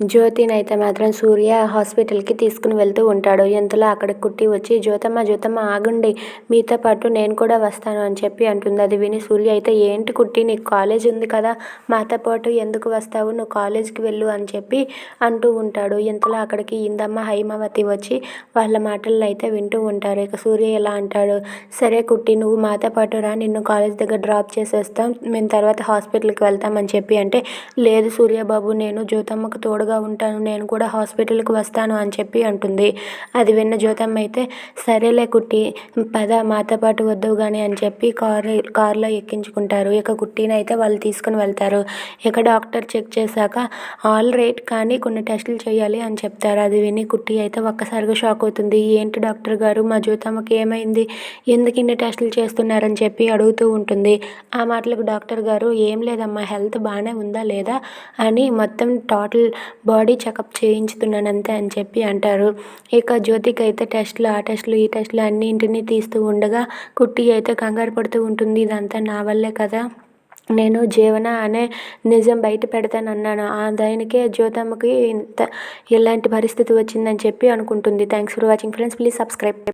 జ్యోతినైతే మాత్రం సూర్య హాస్పిటల్కి తీసుకుని వెళ్తూ ఉంటాడు. ఇంతలో అక్కడికి కుట్టి వచ్చి జ్యోతమ్మ జ్యోతమ్మ ఆగండి. మీతో పాటు నేను కూడా వస్తాను అని చెప్పి అంటుంది. అది విని సూర్య అయితే ఏంటి కుట్టి నీకు కాలేజ్ ఉంది కదా. మాతో పాటు ఎందుకు వస్తావు? నువ్వు కాలేజ్కి వెళ్ళు అని చెప్పి అంటూ ఉంటాడు. ఇంతలో అక్కడికి ఇందమ్మ హైమావతి వచ్చి వాళ్ళ మాటలను అయితే వింటూ ఉంటారు. ఇక సూర్య ఎలా అంటాడు సరే కుట్టి నువ్వు మాతో పాటు రా. నిన్ను కాలేజ్ దగ్గర డ్రాప్ చేసేస్తాం. మేము తర్వాత హాస్పిటల్కి వెళ్తామని చెప్పి అంటే లేదు సూర్యబాబు నేను జ్యోతమ్మకు తోడుగా ఉంటాను నేను కూడా హాస్పిటల్కి వస్తాను అని చెప్పి అంటుంది. అది విన్న జ్యోతమ్మ అయితే సరేలే కుట్టి పద మాతో పాటు వద్దు కానీ అని చెప్పి కారు కారులో ఎక్కించుకుంటారు. ఇక కుట్టిని అయితే వాళ్ళు తీసుకుని వెళ్తారు. ఇక డాక్టర్ చెక్ చేశాక ఆల్ రైట్ కానీ కొన్ని టెస్టులు చేయాలి అని చెప్తారు. అది విని కుట్టి అయితే ఒక్కసారిగా షాక్ అవుతుంది. ఏంటి డాక్టర్ గారు మా జ్యోతమ్మకి ఏమైంది? ఎందుకు ఇన్ని టెస్టులు చేస్తున్నారని చెప్పి అడుగుతూ ఉంటుంది. ఆ మాటలకు డాక్టర్ గారు ఏం లేదమ్మా హెల్త్ బాగానే ఉందా లేదా? అని మొత్తం టోటల్ బాడీ చెకప్ చేయించుతున్నాను అంతే అని చెప్పి అంటారు. ఇక జ్యోతికి అయితే టెస్టులు ఆ టెస్ట్లు ఈ టెస్ట్లు అన్నింటినీ తీస్తూ ఉండగా కుట్టి అయితే కంగారు పడుతూ ఉంటుంది. ఇదంతా నా వల్లే కదా. నేను జీవన అనే నిజం బయట పెడతానన్నాను ఆ దానికే జ్యోతమ్మకి ఇంత ఇలాంటి పరిస్థితి వచ్చిందని చెప్పి అనుకుంటుంది. Thanks for watching friends please subscribe